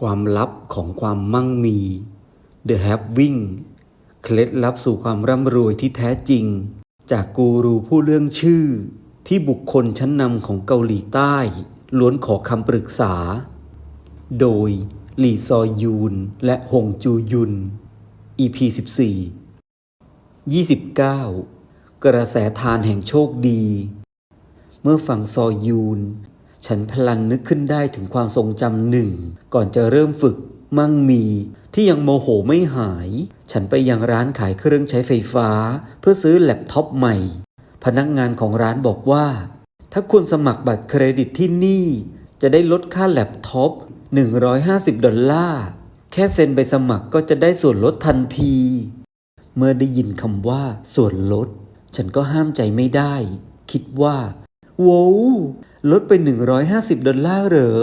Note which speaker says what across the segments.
Speaker 1: ความลับของความมั่งมี The Having เคล็ดลับสู่ความร่ำรวยที่แท้จริง จากกูรูผู้เรื่องชื่อ ที่บุคคลชั้นนำของเกาหลีใต้ ล้วนขอคำปรึกษา โดยหลีซอยยูนและหงจูยุน EP 14 29 กระแสทานแห่งโชคดี เมื่อฟังซอยยูน ฉันพลันนึกขึ้นได้ถึงความทรงจำหนึ่ง ก่อนจะเริ่มฝึก มั่งมี ที่ยังโมโหไม่หาย ฉันไปยังร้านขายเครื่องใช้ไฟฟ้า เพื่อซื้อแล็ปท็อปใหม่ พนักงานของร้านบอกว่า ถ้าคุณสมัครบัตรเครดิตที่นี่ จะได้ลดค่าแล็ปท็อป 150 ดอลลาร์ แค่เซ็นใบสมัครก็จะได้ส่วนลดทันที เมื่อได้ยินคำว่าส่วนลด ฉันก็ห้ามใจไม่ได้ คิดว่า โว้วลดไป 150 ดอลลาร์เหรอ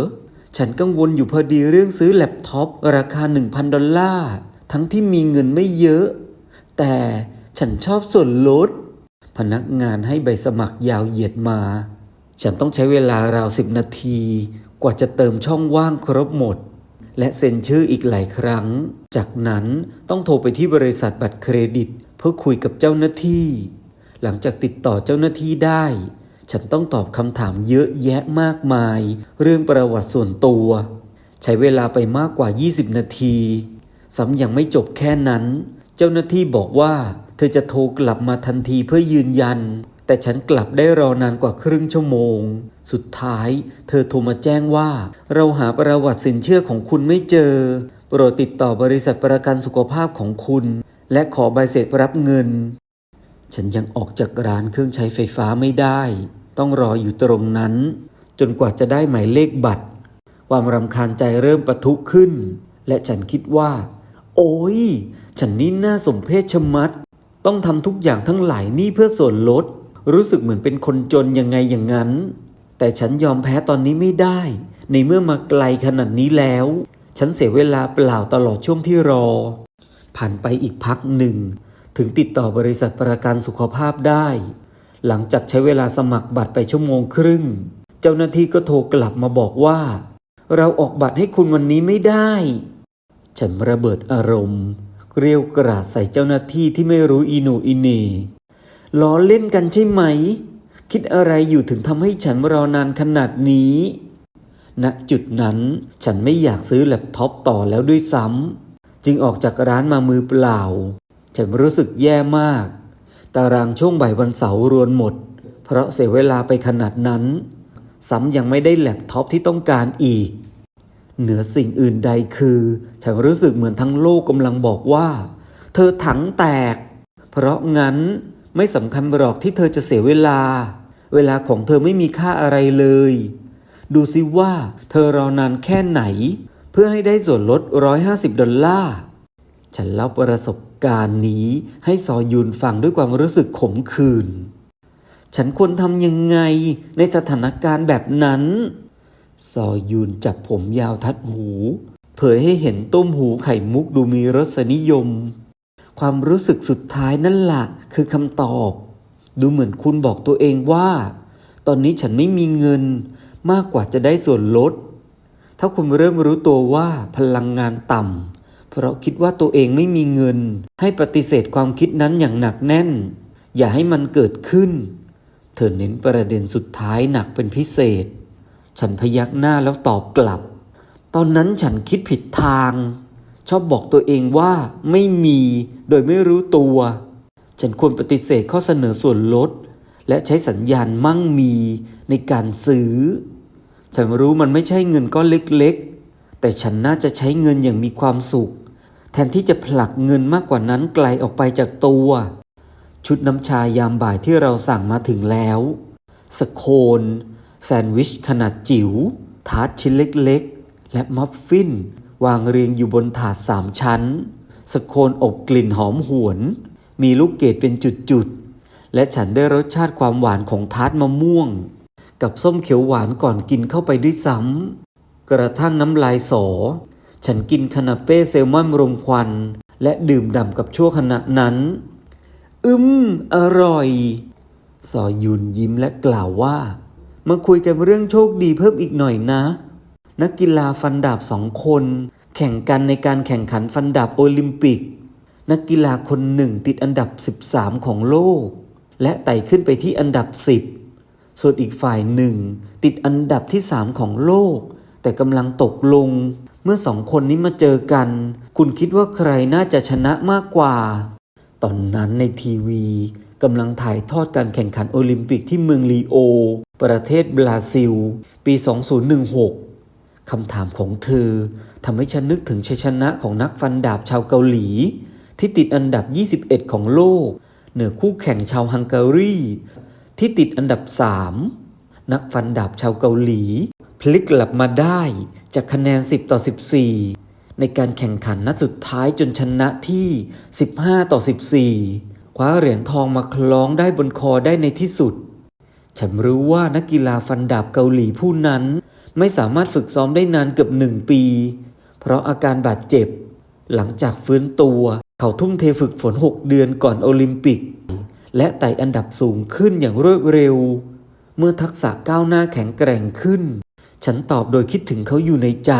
Speaker 1: ฉันกังวลอยู่พอดีเรื่องซื้อแล็ปท็อปราคา 1,000 ดอลลาร์ ทั้งที่มีเงินไม่เยอะ แต่ฉันชอบส่วนลด พนักงานให้ใบสมัครยาวเหยียดมา ฉันต้องใช้เวลาราวสิบนาที กว่าจะเติมช่องว่างครบหมด และเซ็นชื่ออีกหลายครั้ง จากนั้นต้องโทรไปที่บริษัทบัตรเครดิต เพื่อคุยกับเจ้าหน้าที่ หลังจากติดต่อเจ้าหน้าที่ได้ ฉันต้องตอบคำถามเยอะแยะมากมาย เรื่องประวัติส่วนตัว ใช้เวลาไปมากกว่า 20 นาที ซ้ำยังไม่จบแค่นั้น เจ้าหน้าที่บอกว่า เธอจะโทรกลับมาทันทีเพื่อยืนยัน แต่ฉันกลับได้รอนานกว่าครึ่งชั่วโมง สุดท้าย เธอโทรมาแจ้งว่า เราหาประวัติสินเชื่อของคุณไม่เจอ โปรดติดต่อบริษัทประกันสุขภาพของคุณ และขอใบเสร็จรับเงิน ฉันยังออกจากร้านเครื่องใช้ไฟฟ้าไม่ได้ ต้องรออยู่ตรงนั้น จนกว่าจะได้หมายเลขบัตร ความรำคาญใจเริ่มปะทุขึ้น และฉันคิดว่า โอ้ย ฉันนี่น่าสมเพชชะมัด ต้องทำทุกอย่างทั้งหลายนี่เพื่อส่วนลด รู้สึกเหมือนเป็นคนจนยังไงอย่างนั้น แต่ฉันยอมแพ้ตอนนี้ไม่ได้ ในเมื่อมาไกลขนาดนี้แล้ว ฉันเสียเวลาเปล่าตลอดช่วงที่รอ ผ่านไปอีกพักหนึ่ง ถึงติดต่อบริษัทประกันสุขภาพได้ หลังจากใช้เวลาสมัครบัตรไปชั่วโมงครึ่ง เจ้าหน้าที่ก็โทรกลับมาบอกว่า เราออกบัตรให้คุณวันนี้ไม่ได้ ฉันระเบิดอารมณ์ เกรียวกราดใส่เจ้าหน้าที่ที่ไม่รู้อีโหนอีเน่ล้อเล่นกันใช่ไหม คิดอะไรอยู่ถึงทำให้ฉันรอนานขนาดนี้ ณจุดนั้นฉันไม่อยากซื้อแล็ปท็อปต่อแล้วด้วยซ้ำจึงออกจากร้านมามือเปล่า ฉันรู้สึกแย่มาก ตารางช่วงบ่ายวันเสาร์รวนหมด เพราะเสียเวลาไปขนาดนั้น ซ้ำยังไม่ได้แล็ปท็อปที่ต้องการอีก เหนือสิ่งอื่นใดคือ ฉันรู้สึกเหมือนทั้งโลกกำลังบอกว่า เธอถังแตก เพราะงั้นไม่สำคัญหรอกที่เธอจะเสียเวลา เวลาของเธอไม่มีค่าอะไรเลย ดูสิว่าเธอรอนานแค่ไหน เพื่อให้ได้ส่วนลด 150 ดอลลาร์ ฉันเล่าประสบ การณ์นี้ ให้ซอยุนฟังด้วยความรู้สึกขมขื่น ฉันควรทำยังไงในสถานการณ์แบบนั้น ซอยุนจับผมยาวทัดหู เผยให้เห็นต้มหูไข่มุกดูมีรสนิยม ความรู้สึกสุดท้ายนั่นละ่ะคือคำตอบ ดูเหมือนคุณบอกตัวเองว่า ตอนนี้ฉันไม่มีเงินมากกว่าจะได้ส่วนลด ถ้าคุณเริ่มรู้ตัวว่าพลังงานต่ำ เพราะคิดว่าตัวเองไม่มีเงิน ให้ปฏิเสธความคิดนั้นอย่างหนักแน่น อย่าให้มันเกิดขึ้น เธอเน้นประเด็นสุดท้ายหนักเป็นพิเศษ ฉันพยักหน้าแล้วตอบกลับ ตอนนั้นฉันคิดผิดทาง ชอบบอกตัวเองว่าไม่มีโดยไม่รู้ตัว ฉันควรปฏิเสธข้อเสนอส่วนลด และใช้สัญญาณมั่งมีในการซื้อ ฉันรู้มันไม่ใช่เงินก้อนเล็กๆแต่ฉันน่าจะใช้เงินอย่างมีความสุข แทนที่จะผลักเงินมากกว่านั้นไกลออกไปจากตัว ชุดน้ำชายามบ่ายที่เราสั่งมาถึงแล้ว สโคน แซนด์วิชขนาดจิ๋ว ทาร์ตชิ้นเล็กๆ และมัฟฟิน วางเรียงอยู่บนถาดสามชั้น สโคนอบกลิ่นหอมหวน มีลูกเกดเป็นจุดๆ และฉันได้รสชาติความหวานของทาร์ตมะม่วง กับส้มเขียวหวานก่อนกินเข้าไปด้วยซ้ำกระทั่งน้ำลายสอ ฉันกินคานาเป้เซลมอนรมควัน และดื่มด่ำกับชั่วขณะนั้น อืม อร่อย ซอยุนยิ้มและกล่าวว่า มาคุยกันเรื่องโชคดีเพิ่มอีกหน่อยนะ นักกีฬาฟันดาบสองคน แข่งกันในการแข่งขันฟันดาบโอลิมปิก นักกีฬาคนหนึ่งติดอันดับ 13 ของโลก และไต่ขึ้นไปที่อันดับ 10 ส่วนอีกฝ่ายหนึ่งติดอันดับที่ 3 ของโลก แต่กำลังตกลง เมื่อสองคนนี้มาเจอกัน คุณคิดว่าใครน่าจะชนะมากกว่า ตอนนั้นในทีวีกำลังถ่ายทอดการแข่งขันโอลิมปิกที่เมืองลีโอ ประเทศบราซิล ปี 2016 คำถามของเธอทำให้ฉันนึกถึงชัยชนะของนักฟันดาบชาวเกาหลี ที่ติดอันดับ 21 ของโลก เหนือคู่แข่งชาวฮังการี ที่ติดอันดับ 3 นักฟันดาบชาวเกาหลี พลิกกลับมาได้ จากคะแนน 10 ต่อ 14 ในการแข่งขันนัดสุดท้ายจนชนะที่ 15 ต่อ 14 คว้าเหรียญทองมาคล้องได้บนคอได้ในที่สุด ฉันรู้ว่านักกีฬาฟันดาบเกาหลีผู้นั้น ไม่สามารถฝึกซ้อมได้นานเกือบหนึ่งปี เพราะอาการบาดเจ็บ หลังจากฟื้นตัว เขาทุ่มเทฝึกฝน 6 เดือนก่อนโอลิมปิก และไต่อันดับสูงขึ้นอย่างรวดเร็ว เมื่อทักษะก้าวหน้าแข็งแกร่งขึ้น ฉันตอบโดยคิดถึงเขาอยู่ในใจ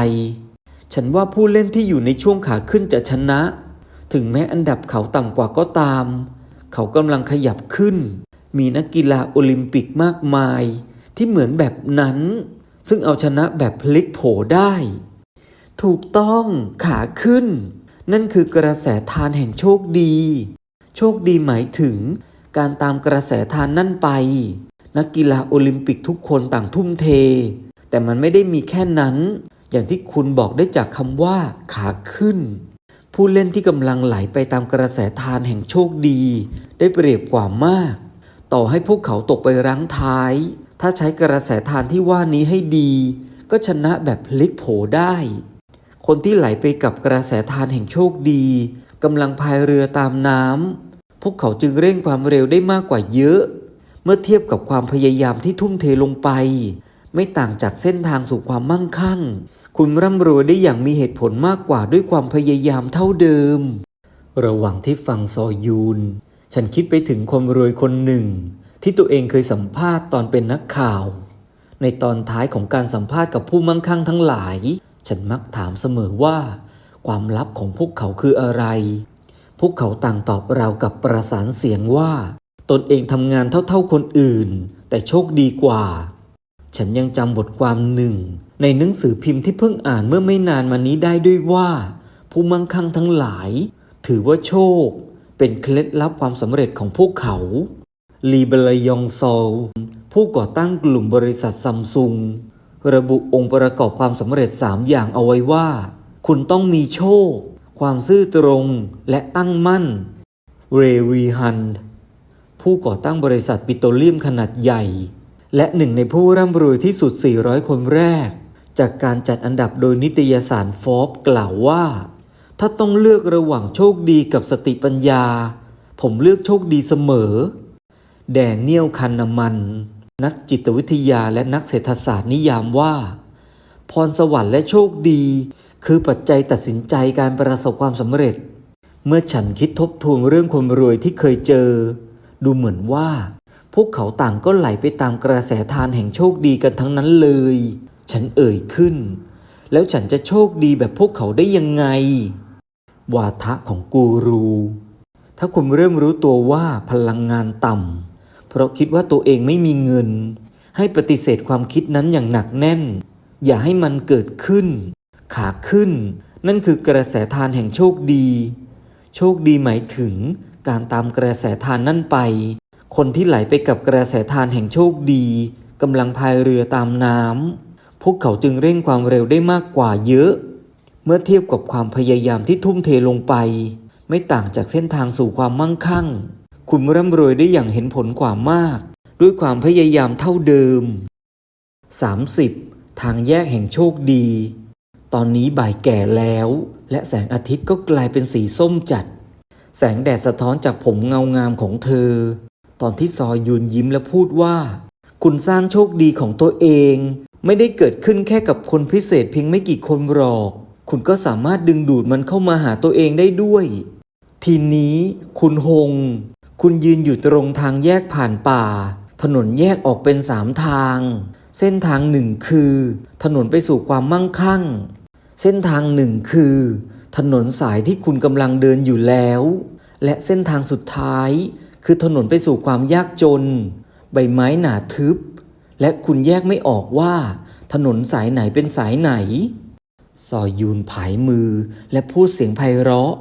Speaker 1: ฉันว่าผู้เล่นที่อยู่ในช่วงขาขึ้นจะชนะ ถึงแม้อันดับเขาต่ำกว่าก็ตาม เขากำลังขยับขึ้น มีนักกีฬาโอลิมปิกมากมาย ที่เหมือนแบบนั้น ซึ่งเอาชนะแบบพลิกโผได้ ถูกต้องขาขึ้น นั่นคือกระแสทานแห่งโชคดี โชคดีหมายถึง การตามกระแสทานนั่นไป นักกีฬาโอลิมปิกทุกคนต่างทุ่มเท แต่มันไม่ได้มีแค่นั้น อย่างที่คุณบอกได้จากคำว่าขาขึ้น ผู้เล่นที่กำลังไหลไปตามกระแสทานแห่งโชคดี ได้เปรียบกว่ามาก ต่อให้พวกเขาตกไปรั้งท้าย ถ้าใช้กระแสทานที่ว่านี้ให้ดี ก็ชนะแบบพลิกโผได้ คนที่ไหลไปกับกระแสทานแห่งโชคดีกำลังพายเรือตามน้ำพวกเขาจึงเร่งความเร็วได้มากกว่าเยอะ เมื่อเทียบกับความพยายามที่ทุ่มเทลงไป ไม่ต่างจากเส้นทางสู่ความมั่งคั่ง คุณร่ำรวยได้อย่างมีเหตุผลมากกว่าด้วยความพยายามเท่าเดิม ระหว่างที่ฟังซอยูน ฉันคิดไปถึงคนรวยคนหนึ่ง ที่ตัวเองเคยสัมภาษณ์ตอนเป็นนักข่าว ในตอนท้ายของการสัมภาษณ์กับผู้มั่งคั่งทั้งหลาย ฉันมักถามเสมอว่า ความลับของพวกเขาคืออะไร พวกเขาต่างตอบเรากับประสานเสียงว่า ตนเองทำงานเท่าๆคนอื่น แต่โชคดีกว่า ฉันยังจำบทความหนึ่ง ในหนังสือพิมพ์ที่เพิ่งอ่านเมื่อไม่นานมานี้ได้ด้วยว่า ผู้มั่งคั่งทั้งหลาย ถือว่าโชค เป็นเคล็ดลับความสำเร็จของพวกเขาลีเบรยองโซลผู้ก่อตั้งกลุ่มบริษัทซัมซุงระบุองค์ประกอบความสำเร็จ 3 อย่างเอาไว้ว่า คุณต้องมีโชค ความซื่อตรงและตั้งมั่น เรวีฮันผู้ก่อตั้งบริษัทปิโตรเลียมขนาดใหญ่ และหนึ่งในผู้ร่ำรวยที่สุด 400 คนแรก จากการจัดอันดับโดยนิตยสารฟอบกล่าวว่า ถ้าต้องเลือกระหว่างโชคดีกับสติปัญญา ผมเลือกโชคดีเสมอ แดเนียลคันนามัน นักจิตวิทยาและนักเศรษฐศาสตร์นิยามว่า พรสวรรค์และโชคดี คือปัจจัยตัดสินใจการประสบความสำเร็จ เมื่อฉันคิดทบทวนเรื่องคนรวยที่เคยเจอ ดูเหมือนว่า พวกเขาต่างก็ไหลไปตามกระแสทานแห่งโชคดีกันทั้งนั้นเลย ฉันเอ่ยขึ้น แล้วฉันจะโชคดีแบบพวกเขาได้ยังไง วาทะของกูรู ถ้าคุณเริ่มรู้ตัวว่าพลังงานต่ำ เพราะคิดว่าตัวเองไม่มีเงิน ให้ปฏิเสธความคิดนั้นอย่างหนักแน่น อย่าให้มันเกิดขึ้น ขาขึ้น นั่นคือกระแสทานแห่งโชคดี โชคดีหมายถึงการตามกระแสทานนั่นไป คนที่ไหลไปกับกระแสทานแห่งโชคดีกำลังพายเรือตามน้ำพวกเขาจึงเร่งความเร็วได้มากกว่าเยอะ เมื่อเทียบกับความพยายามที่ทุ่มเทลงไป ไม่ต่างจากเส้นทางสู่ความมั่งคั่ง คุณร่ำรวยได้อย่างเห็นผลกว่ามาก ด้วยความพยายามเท่าเดิม 30. ทางแยกแห่งโชคดี ตอนนี้บ่ายแก่แล้ว และแสงอาทิตย์ก็กลายเป็นสีส้มจัด แสงแดดสะท้อนจากผมเงางามของเธอ ตอนที่ซอยยืนยิ้มและพูดว่า คุณสร้างโชคดีของตัวเอง ไม่ได้เกิดขึ้นแค่กับคนพิเศษเพียงไม่กี่คนหรอก คุณก็สามารถดึงดูดมันเข้ามาหาตัวเองได้ด้วย ทีนี้ คุณฮงคุณยืนอยู่ตรงทางแยกผ่านป่า ถนนแยกออกเป็นสามทาง เส้นทางหนึ่งคือ ถนนไปสู่ความมั่งคั่ง เส้นทางหนึ่งคือ ถนนสายที่คุณกำลังเดินอยู่แล้ว และเส้นทางสุดท้าย คือถนนไปสู่ความยากจน ใบไม้หนาทึบ และคุณแยกไม่ออกว่า ถนนสายไหนเป็นสายไหน ซอยยูนผายมือและพูดเสียงไพเราะ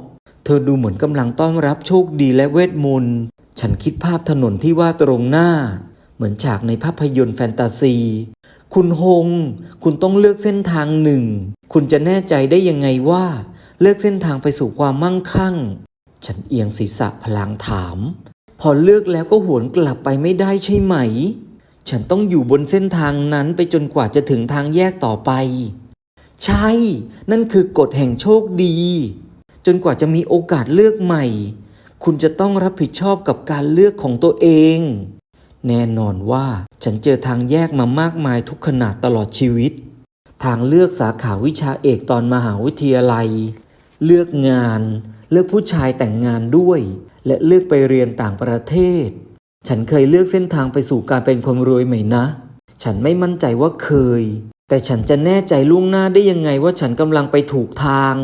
Speaker 1: เธอดูเหมือนกำลังต้อนรับโชคดีและเวทมนต์ ฉันคิดภาพถนนที่ว่าตรงหน้า เหมือนฉากในภาพยนตร์แฟนตาซี คุณฮง คุณต้องเลือกเส้นทางหนึ่ง คุณจะแน่ใจได้ยังไงว่า เลือกเส้นทางไปสู่ความมั่งคั่ง ฉันเอียงศีรษะพลางถาม พอเลือกแล้วก็หวนกลับไปไม่ได้ใช่ไหม ฉันต้องอยู่บนเส้นทางนั้นไปจนกว่าจะถึงทางแยกต่อไป ใช่ นั่นคือกฎแห่งโชคดี จนกว่าจะมีโอกาสเลือกใหม่ คุณจะต้องรับผิดชอบกับการเลือกของตัวเอง แน่นอนว่าฉันเจอทางแยกมามากมายทุกขนาดตลอดชีวิต ทางเลือกสาขาวิชาเอกตอนมหาวิทยาลัย เลือกงาน เลือกผู้ชายแต่งงานด้วย และเลือกไปเรียนต่างประเทศ ฉันเคยเลือกเส้นทางไปสู่การเป็นคนรวยไหมนะ ฉันไม่มั่นใจว่าเคย แต่ฉันจะแน่ใจล่วงหน้าได้ยังไงว่าฉันกำลังไปถูกทาง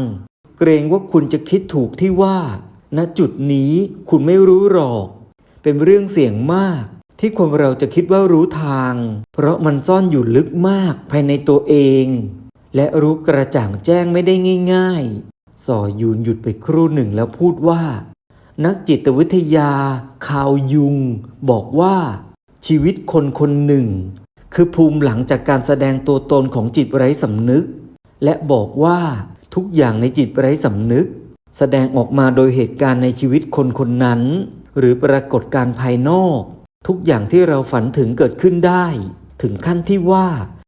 Speaker 1: เกรงว่าคุณจะคิดถูกที่ว่า ณจุดนี้คุณไม่รู้หรอก เป็นเรื่องเสี่ยงมาก ที่คนเราจะคิดว่ารู้ทาง เพราะมันซ่อนอยู่ลึกมากภายในตัวเอง และรู้กระจ่างแจ้งไม่ได้ง่าย ๆสอยูนหยุดไปครู่หนึ่งแล้วพูดว่า นักจิตวิทยาคาวยุง บอกว่า ชีวิตคนคนหนึ่ง คือภูมิหลังจากการแสดงตัวตนของจิตไร้สำนึก และบอกว่าทุกอย่างในจิตไร้สำนึก แสดงออกมาโดยเหตุการณ์ในชีวิตคนคนนั้น หรือปรากฏการภายนอก ทุกอย่างที่เราฝันถึงเกิดขึ้นได้ ถึงขั้นที่ว่า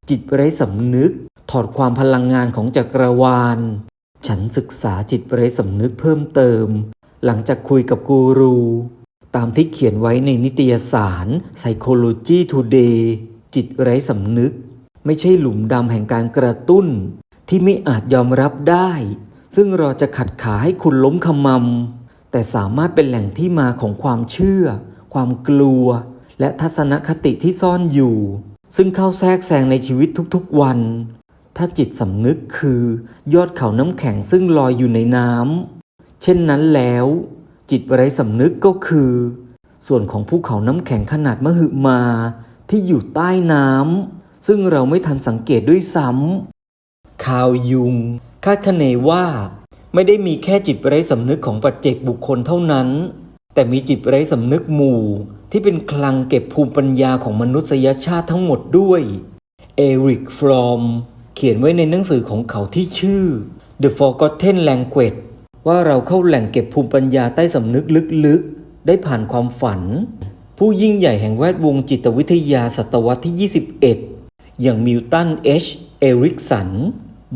Speaker 1: จิตไร้สำนึก ถอดความพลังงานของจักรวาล ฉันศึกษาจิตไร้สำนึกเพิ่มเติม หลังจากคุยกับกูรู ตามที่เขียนไว้ในนิตยสาร Psychology Today จิตไร้สำนึก ไม่ใช่หลุมดำแห่งการกระตุ้น ที่ไม่อาจยอมรับได้ ซึ่งเรอจะขัดขาให้คุณล้มขมำแต่สามารถเป็นแหล่งที่มาของความเชื่อ ความกลัว และทัศนคติที่ซ่อนอยู่ ซึ่งเข้าแทรกแซงในชีวิตทุกๆวันถ้าจิตสำนึกคือยอดเขาน้ำแข็งซึ่งลอยอยู่ในน้ำ เช่นนั้นแล้ว จิตไร้สำนึกก็คือ ส่วนของภูเขาน้ำแข็งขนาดมหึมาที่อยู่ใต้น้ำซึ่งเราไม่ทันสังเกตด้วยซ้ำคาวยุง คาดคะเนว่าไม่ได้มีแค่จิตไร้สำนึกของปัจเจกบุคคลเท่านั้น แต่มีจิตไร้สำนึกหมู่ที่เป็นคลังเก็บภูมิปัญญาของมนุษยชาติทั้งหมดด้วย เอริก ฟรอม เขียนไว้ในหนังสือของเขาที่ชื่อ The Forgotten Language ว่าเราเข้าแหล่งเก็บภูมิปัญญาใต้สำนึกลึกๆ ได้ผ่านความฝัน ผู้ยิ่งใหญ่แห่งแวดวงจิตวิทยาศตวรรษที่ 21 อย่างมิลตันเอชเอริกสัน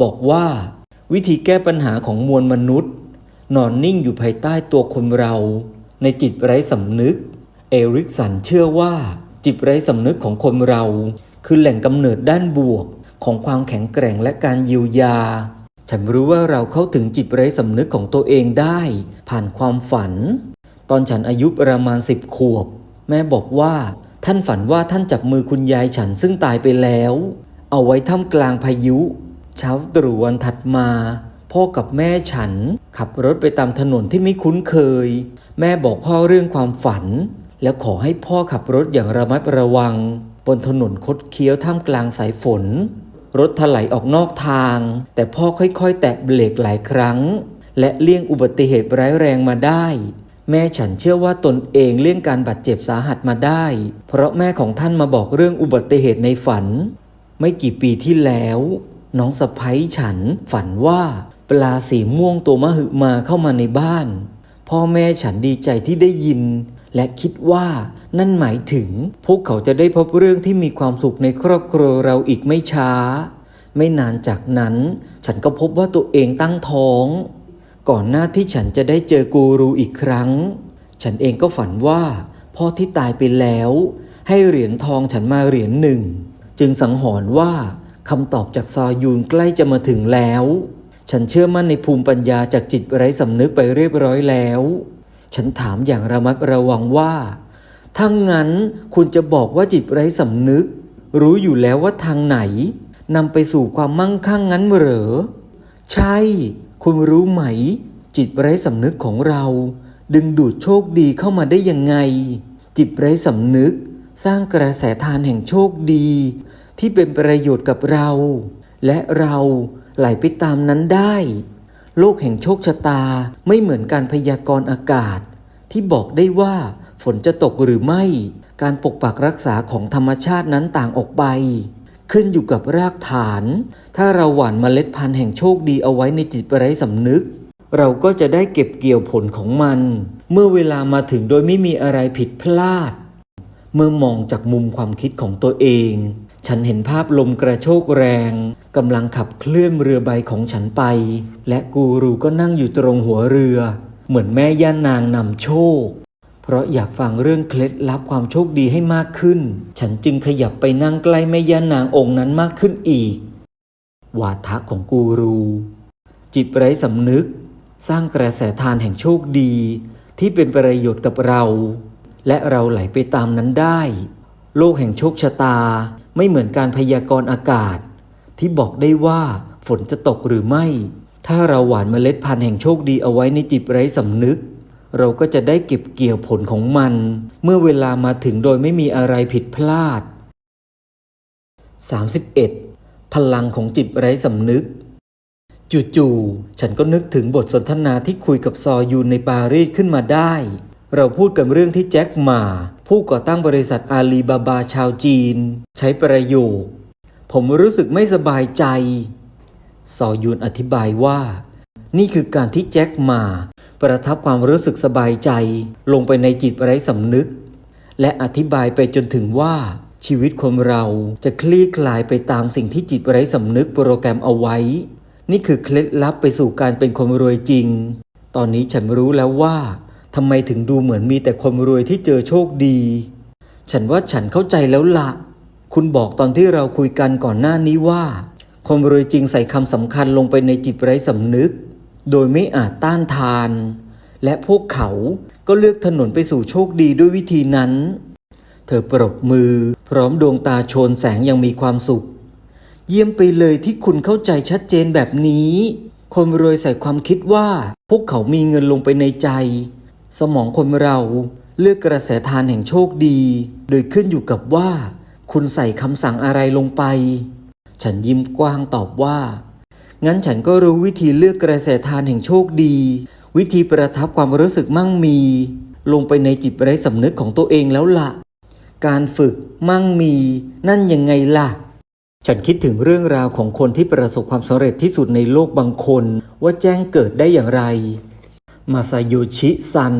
Speaker 1: บอกว่า วิธีแก้ปัญหาของมวลมนุษย์ นอนนิ่งอยู่ภายใต้ตัวคนเรา ในจิตไร้สำนึก เอริกสันเชื่อว่า จิตไร้สำนึกของคนเรา คือแหล่งกำเนิดด้านบวกของความแข็งแกร่งและการเยียวยา ฉันรู้ว่าเราเข้าถึงจิตไร้สำนึกของตัวเองได้ ผ่านความฝัน ตอนฉันอายุประมาณสิบขวบ แม่บอกว่า ท่านฝันว่าท่านจับมือคุณยายฉันซึ่งตายไปแล้ว เอาไว้ท่ามกลางพายุ เช้าตรู่วันถัดมา พ่อกับแม่ฉัน ขับรถไปตามถนนที่ไม่คุ้นเคย แม่บอกพ่อเรื่องความฝัน แล้วขอให้พ่อขับรถอย่างระมัดระวัง บนถนนคดเคี้ยวท่ามกลางสายฝน รถถลายออกนอกทาง แต่พ่อค่อยๆ แตะเบรกหลายครั้ง และเลี่ยงอุบัติเหตุร้ายแรงมาได้ แม่ฉันเชื่อว่าตนเองเลี่ยงการบาดเจ็บสาหัสมาได้ เพราะแม่ของท่านมาบอกเรื่องอุบัติเหตุในฝัน ไม่กี่ปีที่แล้ว น้องสะพ้ยฉันฝันว่าปลาสีม่วงตัวมหึมาเข้ามาในบ้าน พ่อแม่ฉันดีใจที่ได้ยิน และคิดว่านั่นหมายถึง พวกเขาจะได้พบเรื่องที่มีความสุขในครอบครัวเราอีกไม่ช้า ไม่นานจากนั้น ฉันก็พบว่าตัวเองตั้งท้อง ก่อนหน้าที่ฉันจะได้เจอกูรูอีกครั้ง ฉันเองก็ฝันว่า พ่อที่ตายไปแล้ว ให้เหรียญทองฉันมาเหรียญหนึ่ง จึงสังหรณ์ว่าคำตอบจากซอยูนใกล้จะมาถึงแล้ว ฉันเชื่อมั่นในภูมิปัญญาจากจิตไร้สำนึกไปเรียบร้อยแล้ว ฉันถามอย่างระมัดระวังว่าถ้างั้นคุณจะบอกว่าจิตไร้สำนึก รู้อยู่แล้วว่าทางไหนนำไปสู่ความมั่งคั่งงั้นเหรอ ใช่ คุณรู้ไหม จิตไร้สำนึกของเรา ดึงดูดโชคดีเข้ามาได้ยังไง จิตไร้สำนึก สร้างกระแสทานแห่งโชคดี ที่เป็นประโยชน์กับเรา และเราไหลไปตามนั้นได้ โลกแห่งโชคชะตาไม่เหมือนการพยากรณ์อากาศ ที่บอกได้ว่าฝนจะตกหรือไม่ การปกปักรักษาของธรรมชาตินั้นต่างออกไป ขึ้นอยู่กับรากฐาน ถ้าเราหว่านเมล็ดพันธุ์แห่งโชคดีเอาไว้ในจิตไร้สำนึก เราก็จะได้เก็บเกี่ยวผลของมัน เมื่อเวลามาถึงโดยไม่มีอะไรผิดพลาด เมื่อมองจากมุมความคิดของตัวเอง ฉันเห็นภาพลมกระโชกแรงกำลังขับเคลื่อนเรือใบของฉันไป และกูรูก็นั่งอยู่ตรงหัวเรือ เหมือนแม่ย่านางนำโชค เพราะอยากฟังเรื่องเคล็ดลับความโชคดีให้มากขึ้น ฉันจึงขยับไปนั่งใกล้แม่ย่านางองค์นั้นมากขึ้นอีก วาทะของกูรู จิตไร้สำนึก สร้างกระแสทานแห่งโชคดี ที่เป็นประโยชน์กับเรา และเราไหลไปตามนั้นได้ โลกแห่งโชคชะตา ไม่เหมือนการพยากรณ์อากาศ ที่บอกได้ว่าฝนจะตกหรือไม่ ถ้าเราหว่านเมล็ดพันธุ์แห่งโชคดีเอาไว้ในจิตไร้สำนึก เราก็จะได้เก็บเกี่ยวผลของมัน เมื่อเวลามาถึงโดยไม่มีอะไรผิดพลาด 31. พลังของจิตไร้สำนึกจู่ๆ ฉันก็นึกถึงบทสนทนาที่คุยกับซอยูนในปารีสขึ้นมาได้ เราพูดกันเรื่องที่แจ็คหมา ผู้ก่อตั้งบริษัทอาลีบาบาชาวจีน ใช้ประโยค ผมรู้สึกไม่สบายใจ ซอยูนอธิบายว่า นี่คือการที่แจ็คมา ประทับความรู้สึกสบายใจ ลงไปในจิตไร้สำนึก และอธิบายไปจนถึงว่า ชีวิตคนเราจะคลี่คลายไปตามสิ่งที่จิตไร้สำนึกโปรแกรมเอาไว้ นี่คือเคล็ดลับไปสู่การเป็นคนรวยจริง ตอนนี้ฉันรู้แล้วว่า ทำไมถึงดูเหมือนมีแต่คนรวยที่เจอโชคดี ฉันว่าฉันเข้าใจแล้วละ คุณบอกตอนที่เราคุยกันก่อนหน้านี้ว่า คนรวยจริงใส่คำสำคัญลงไปในจิตไร้สำนึก โดยไม่อาจต้านทาน และพวกเขาก็เลือกถนนไปสู่โชคดีด้วยวิธีนั้น เธอปรบมือ พร้อมดวงตาโชนแสงยังมีความสุข เยี่ยมไปเลยที่คุณเข้าใจชัดเจนแบบนี้ คนรวยใส่ความคิดว่า พวกเขามีเงินลงไปในใจ สมองคนเราเลือกกระแสทานแห่งโชคดี โดยขึ้นอยู่กับว่า คุณใส่คำสั่งอะไรลงไป ฉันยิ้มกว้างตอบว่า งั้นฉันก็รู้วิธีเลือกกระแสทานแห่งโชคดี วิธีประทับความรู้สึกมั่งมี ลงไปในจิตไร้สำนึกของตัวเองแล้วล่ะ การฝึกมั่งมี นั่นยังไงล่ะ ฉันคิดถึงเรื่องราวของคนที่ประสบความสำเร็จที่สุดในโลกบางคน ว่าแจ้งเกิดได้อย่างไร มาซาโยชิซัน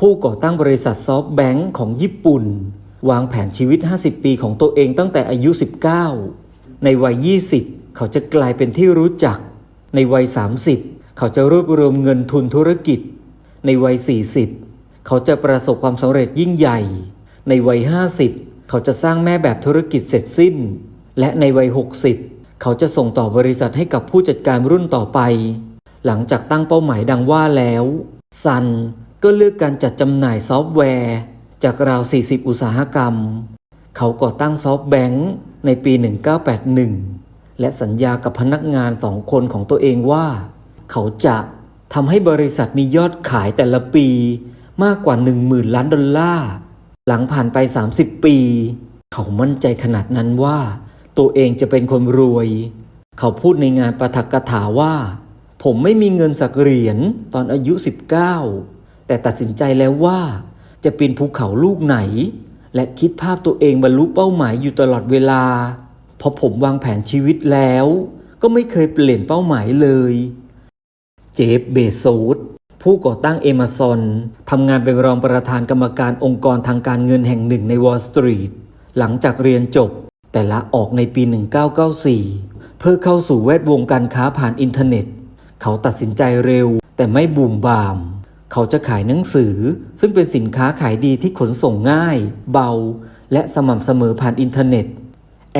Speaker 1: ผู้ก่อตั้งบริษัทซอฟต์แบงค์ของญี่ปุ่น วางแผนชีวิต 50 ปีของตัวเองตั้งแต่อายุ 19 ในวัย 20 เขาจะกลายเป็นที่รู้จัก ในวัย 30 เขาจะรวบรวมเงินทุนธุรกิจ ในวัย 40 เขาจะประสบความสำเร็จยิ่งใหญ่ ในวัย 50 เขาจะสร้างแม่แบบธุรกิจเสร็จสิ้น และในวัย 60 เขาจะส่งต่อบริษัทให้กับผู้จัดการรุ่นต่อไป หลังจากตั้งเป้าหมายดังว่าแล้วซันก็เลือกการจัดจำหน่ายซอฟต์แวร์ จากราว 40 อุตสาหกรรม เขาก่อตั้งซอฟต์แบงค์ในปี 1981 และสัญญากับพนักงานสองคนของตัวเองว่า เขาจะทำให้บริษัทมียอดขายแต่ละปีมากกว่า 10,000 ล้านดอลลาร์ หลังผ่านไป 30 ปี เขามั่นใจขนาดนั้นว่า ตัวเองจะเป็นคนรวย เขาพูดในงานประทักกถาว่า ผมไม่มีเงินสักเหรียญตอนอายุ 19 แต่ตัดสินใจแล้วว่าจะปีนภูเขาลูกไหน และคิดภาพตัวเองบรรลุเป้าหมายอยู่ตลอดเวลาพอผมวางแผนชีวิตแล้ว ก็ไม่เคยเปลี่ยนเป้าหมายเลย เจฟ เบโซสผู้ก่อตั้งเอมซอนทำงานเป็นรองประธานกรรมการองค์กรทางการเงินแห่งหนึ่งในวอลล์สตรีทหลังจากเรียนจบ แต่ละออกในปี 1994 เพื่อเข้าสู่แวดวงการค้าผ่านอินเทอร์เน็ต เขาตัดสินใจเร็ว แต่ไม่บูมบาม เขาจะขายหนังสือ ซึ่งเป็นสินค้าขายดีที่ขนส่งง่าย เบา และสม่ำเสมอผ่านอินเทอร์เน็ต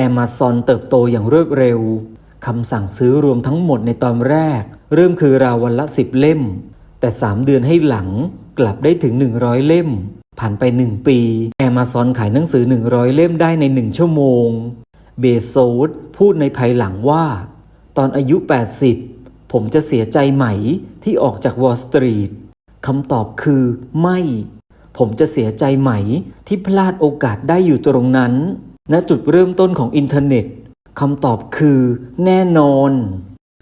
Speaker 1: Amazon เติบโตอย่างรวดเร็วคำสั่งซื้อรวมทั้งหมดในตอนแรก เริ่มคือราววันละ 10 เล่ม แต่ 3 เดือนให้หลังกลับได้ถึง 100 เล่ม ผ่านไป 1 ปี Amazon ขายหนังสือ 100 เล่มได้ใน 1 ชั่วโมง เบโซสพูดในภายหลังว่า ตอนอายุ 80 ผมจะเสียใจไหมที่ออกจากวอลสตรีทคำตอบคือไม่ ผมจะเสียใจไหมที่พลาดโอกาสได้อยู่ตรงนั้น ณจุดเริ่มต้นของอินเทอร์เน็ตคำตอบคือ แน่นอน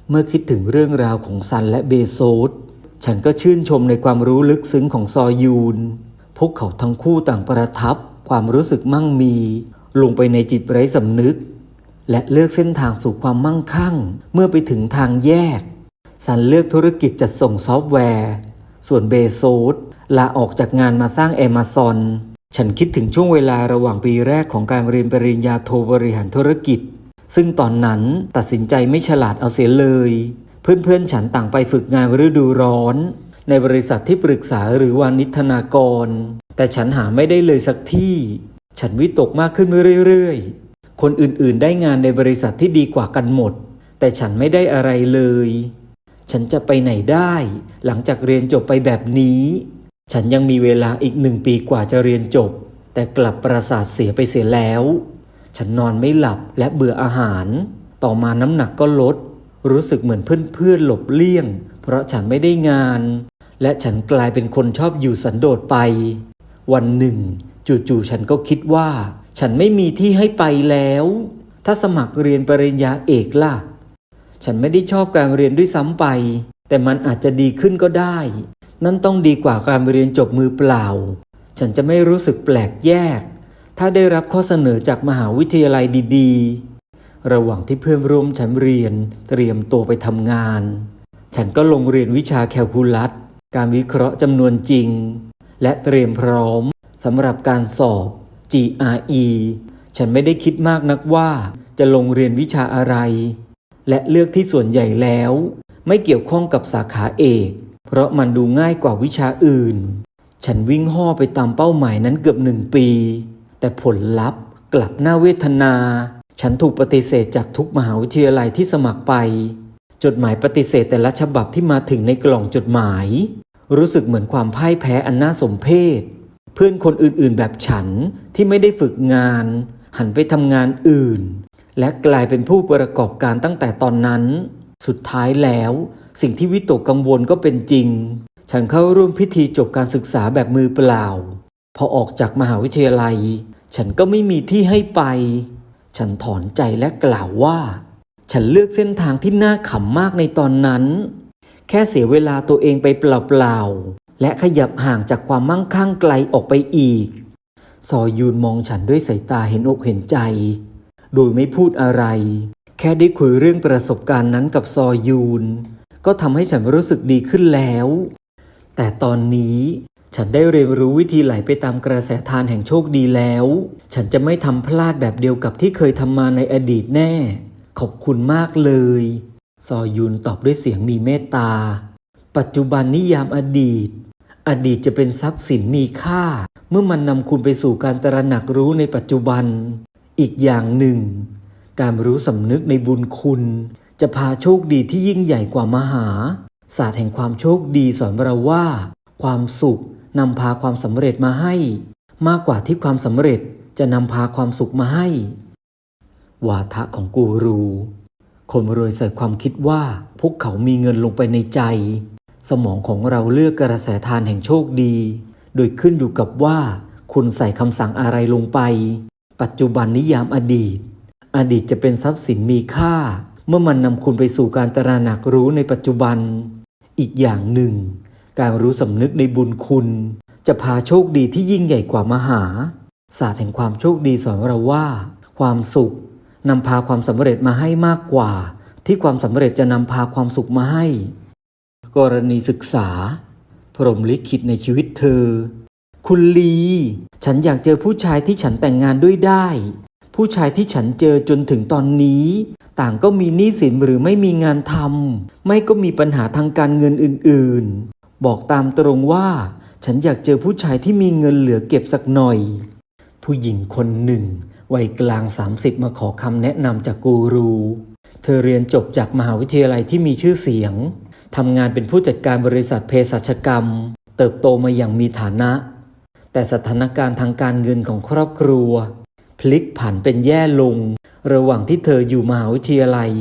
Speaker 1: เมื่อคิดถึงเรื่องราวของซันและเบโซสฉันก็ชื่นชมในความรู้ลึกซึ้งของซอยูน พวกเขาทั้งคู่ต่างประทับ ความรู้สึกมั่งมี ลงไปในจิตไร้สำนึก และเลือกเส้นทางสู่ความมั่งคั่ง เมื่อไปถึงทางแยก ซันเลือกธุรกิจจัดส่งซอฟต์แวร์ ส่วนเบโซสลาออกจากงานมาสร้างแอม z ซอนฉันคิดถึงช่วงเวลาระหว่างปีแรกของการเรียนปริญญาโทบริหารธุรกิจ ซึ่งตอนนั้นตัดสินใจไม่ฉลาดเอาเสียเลย เพื่อนๆ ฉันต่างไปฝึกงานฤดูร้อน ในบริษัทที่ปรึกษาหรือวานิธนากร แต่ฉันหาไม่ได้เลยสักที่ ฉันวิตกมากขึ้นเรื่อยๆ คนอื่นๆ ได้งานในบริษัทที่ดีกว่ากันหมด แต่ฉันไม่ได้อะไรเลย ฉันจะไปไหนได้ หลังจากเรียนจบไปแบบนี้ ฉันยังมีเวลาอีกหนึ่งปีกว่าจะเรียนจบ แต่กลับประสาทเสียไปเสียแล้ว ฉันนอนไม่หลับและเบื่ออาหาร ต่อมาน้ำหนักก็ลด รู้สึกเหมือนเพื่อนๆหลบเลี่ยง เพราะฉันไม่ได้งาน และฉันกลายเป็นคนชอบอยู่สันโดษไป วันหนึ่ง จู่ๆฉันก็คิดว่า ฉันไม่มีที่ให้ไปแล้ว ถ้าสมัครเรียนปริญญาเอกล่ะ ฉันไม่ได้ชอบการเรียนด้วยซ้ำไป แต่มันอาจจะดีขึ้นก็ได้ นั่นต้องดีกว่าการเรียนจบมือเปล่า ฉันจะไม่รู้สึกแปลกแยก ถ้าได้รับข้อเสนอจากมหาวิทยาลัยดีๆ ระหว่างที่เพื่อนร่วมฉันเรียนเตรียมตัวไปทำงาน ฉันก็ลงเรียนวิชาแคลคูลัส การวิเคราะห์จำนวนจริง และเตรียมพร้อมสำหรับการสอบ GRE ฉันไม่ได้คิดมากนักว่าจะลงเรียนวิชาอะไร และเลือกที่ส่วนใหญ่แล้ว ไม่เกี่ยวข้องกับสาขาเอก เพราะมันดูง่ายกว่าวิชาอื่น ฉันวิ่งห่อไปตามเป้าหมายนั้นเกือบหนึ่งปี แต่ผลลัพธ์กลับน่าเวทนา ฉันถูกปฏิเสธจากทุกมหาวิทยาลัยที่สมัครไป จดหมายปฏิเสธแต่ละฉบับที่มาถึงในกล่องจดหมาย รู้สึกเหมือนความพ่ายแพ้อันน่าสมเพชเพื่อนคนอื่นๆแบบฉันที่ไม่ได้ฝึกงาน หันไปทำงานอื่น และกลายเป็นผู้ประกอบการตั้งแต่ตอนนั้น สุดท้ายแล้ว สิ่งที่วิตกกังวลก็เป็นจริง ฉันเข้าร่วมพิธีจบการศึกษาแบบมือเปล่า พอออกจากมหาวิทยาลัย ฉันก็ไม่มีที่ให้ไป ฉันถอนใจและกล่าวว่า ฉันเลือกเส้นทางที่น่าขำมากในตอนนั้น แค่เสียเวลาตัวเองไปเปล่าๆและขยับห่างจากความมั่งคั่งไกลออกไปอีกซอยูนมองฉันด้วยสายตาเห็นอกเห็นใจ โดยไม่พูดอะไร แค่ได้คุยเรื่องประสบการณ์นั้นกับซอยูน ก็ทำให้ฉันรู้สึกดีขึ้นแล้ว แต่ตอนนี้ฉันได้เรียนรู้วิธีไหลไปตามกระแสทานแห่งโชคดีแล้ว ฉันจะไม่ทำพลาดแบบเดียวกับที่เคยทำมาในอดีตแน่ ขอบคุณมากเลย ซอยุนตอบด้วยเสียงมีเมตตา ปัจจุบันนิยามอดีต อดีตจะเป็นทรัพย์สินมีค่า เมื่อมันนำคุณไปสู่การตระหนักรู้ในปัจจุบัน อีกอย่างหนึ่ง การรู้สำนึกในบุญคุณ จะพาโชคดีที่ยิ่งใหญ่กว่ามหา ศาสตร์แห่งความโชคดีสอนเราว่า ความสุขนำพาความสำเร็จมาให้ มากกว่าที่ความสำเร็จจะนำพาความสุขมาให้ วาทะของกูรูคนรวยใส่ความคิดว่าพวกเขามีเงินลงไปในใจ สมองของเราเลือกกระแสทานแห่งโชคดี โดยขึ้นอยู่กับว่า คุณใส่คำสั่งอะไรลงไป ปัจจุบันนิยามอดีต อดีตจะเป็นทรัพย์สินมีค่า เมื่อมันนำคุณไปสู่การตระหนักรู้ในปัจจุบัน อีกอย่างหนึ่ง การรู้สำนึกในบุญคุณ จะพาโชคดีที่ยิ่งใหญ่กว่ามหา ศาสตร์แห่งความโชคดีสอนเราว่า ความสุขนำพาความสำเร็จมาให้มากกว่า ที่ความสำเร็จจะนำพาความสุขมาให้ กรณีศึกษา พรหมลิขิตในชีวิตเธอ คุณลี ฉันอยากเจอผู้ชายที่ฉันแต่งงานด้วยได้ ผู้ชายที่ฉันเจอจนถึงตอนนี้ ต่างก็มีหนี้สินหรือไม่มีงานทำไม่ก็มีปัญหาทางการเงินอื่นๆ บอกตามตรงว่า ฉันอยากเจอผู้ชายที่มีเงินเหลือเก็บสักหน่อย ผู้หญิงคนหนึ่ง วัยกลาง 30 มาขอคำแนะนำจากกูรู เธอเรียนจบจากมหาวิทยาลัยที่มีชื่อเสียงทำงานเป็นผู้จัดการบริษัทเภสัชกรรม เติบโตมาอย่างมีฐานะ แต่สถานการณ์ทางการเงินของครอบครัว พลิกผันเป็นแย่ลง ระหว่างที่เธออยู่มหาวิทยาลัย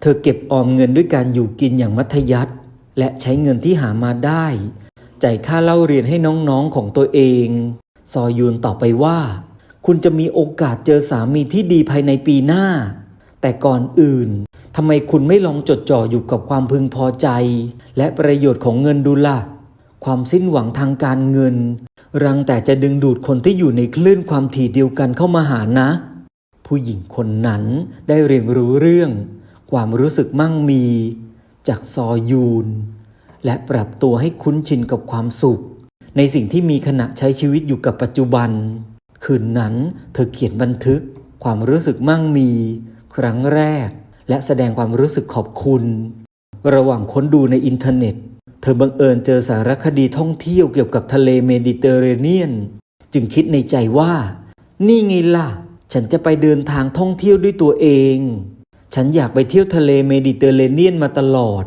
Speaker 1: เธอเก็บออมเงินด้วยการอยู่กินอย่างมัธยัสถ์และใช้เงินที่หามาได้จ่ายค่าเล่าเรียนให้น้องๆของตัวเอง ซอยูนตอบไปว่า คุณจะมีโอกาสเจอสามีที่ดีภายในปีหน้า แต่ก่อนอื่นทำไมคุณไม่ลองจดจ่ออยู่กับความพึงพอใจ และประโยชน์ของเงินดูล่ะ ความสิ้นหวังทางการเงิน รังแต่จะดึงดูดคนที่อยู่ในคลื่นความถี่เดียวกันเข้ามาหานะ ผู้หญิงคนนั้นได้เรียนรู้เรื่อง ความรู้สึกมั่งมี จากซอยูน และปรับตัวให้คุ้นชินกับความสุข ในสิ่งที่มีขณะใช้ชีวิตอยู่กับปัจจุบัน คืนนั้นเธอเขียนบันทึก ความรู้สึกมั่งมี ครั้งแรก และแสดงความรู้สึกขอบคุณ ระหว่างค้นดูในอินเทอร์เน็ต เธอบังเอิญเจอสารคดีท่องเที่ยวเกี่ยวกับทะเลเมดิเตอร์เรเนียน จึงคิดในใจว่า นี่ไงล่ะ ฉันจะไปเดินทางท่องเที่ยวด้วยตัวเอง ฉันอยากไปเที่ยวทะเลเมดิเตอร์เรเนียนมาตลอด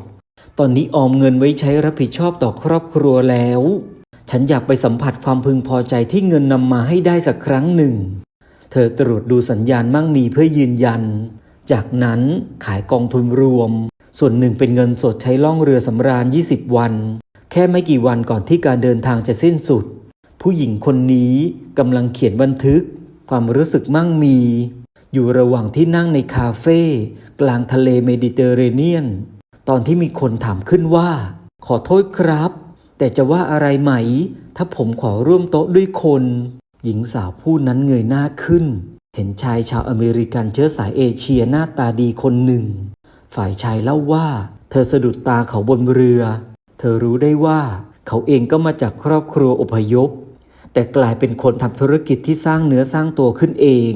Speaker 1: ตอนนี้ออมเงินไว้ใช้รับผิดชอบต่อครอบครัวแล้ว ฉันอยากไปสัมผัสความพึงพอใจที่เงินนำมาให้ได้สักครั้งหนึ่ง เธอตรวจดูสัญญาณมั่งมีเพื่อยืนยัน จากนั้นขายกองทุนรวม ส่วนหนึ่งเป็นเงินสดใช้ล่องเรือสำราญ 20 วัน แค่ไม่กี่วันก่อนที่การเดินทางจะสิ้นสุด ผู้หญิงคนนี้กำลังเขียนบันทึก ความรู้สึกมั่งมี อยู่ระหว่างที่นั่งในคาเฟ่กลางทะเลเมดิเตอร์เรเนียน ตอนที่มีคนถามขึ้นว่า ขอโทษครับ แต่จะว่าอะไรไหม ถ้าผมขอร่วมโต๊ะด้วยคน หญิงสาวผู้นั้นเงยหน้าขึ้นเห็นชายชาวอเมริกันเชื้อสายเอเชียหน้าตาดีคนหนึ่ง ฝ่ายชายเล่าว่า เธอสะดุดตาเขาบนเรือ เธอรู้ได้ว่าเขาเองก็มาจากครอบครัวอพยพ แต่กลายเป็นคนทำธุรกิจที่สร้างเนื้อสร้างตัวขึ้นเอง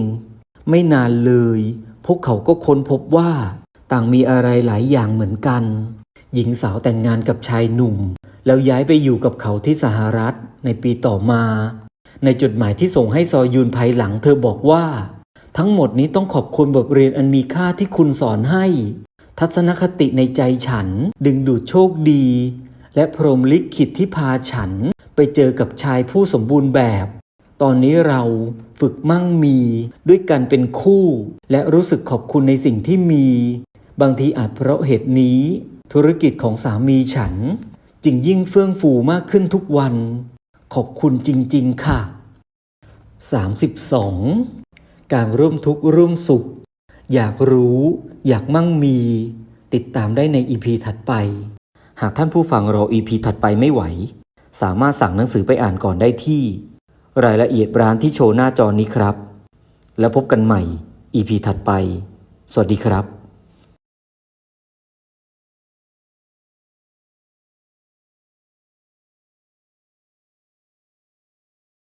Speaker 1: ไม่นานเลย พวกเขาก็ค้นพบว่า ต่างมีอะไรหลายอย่างเหมือนกัน หญิงสาวแต่งงานกับชายหนุ่ม แล้วย้ายไปอยู่กับเขาที่สหรัฐในปีต่อมา ในจดหมายที่ส่งให้ซอยูนภายหลังเธอบอกว่า ทั้งหมดนี้ต้องขอบคุณบทเรียนอันมีค่าที่คุณสอนให้ ทัศนคติในใจฉัน ดึงดูดโชคดี และพรหมลิขิตที่พาฉันไปเจอกับชายผู้สมบูรณ์แบบ ตอนนี้เราฝึกมั่งมีด้วยกันเป็นคู่ และรู้สึกขอบคุณในสิ่งที่มี บางทีอาจเพราะเหตุนี้ ธุรกิจของสามีฉัน จึงยิ่งเฟื่องฟูมากขึ้นทุกวัน ขอบคุณจริง ๆ ค่ะ 32 การร่วมทุกข์ร่วมสุข อยากรู้ อยากมั่งมี ติดตามได้ในอีพีถัดไป หากท่านผู้ฟังรออีพีถัดไปไม่ไหว สามารถสั่งหนังสือไปอ่านก่อนได้ที่ รายละเอียดร้านที่โชว์หน้าจอนี้ครับ แล้วพบกันใหม่ EP ถัดไป สวัสดีครับ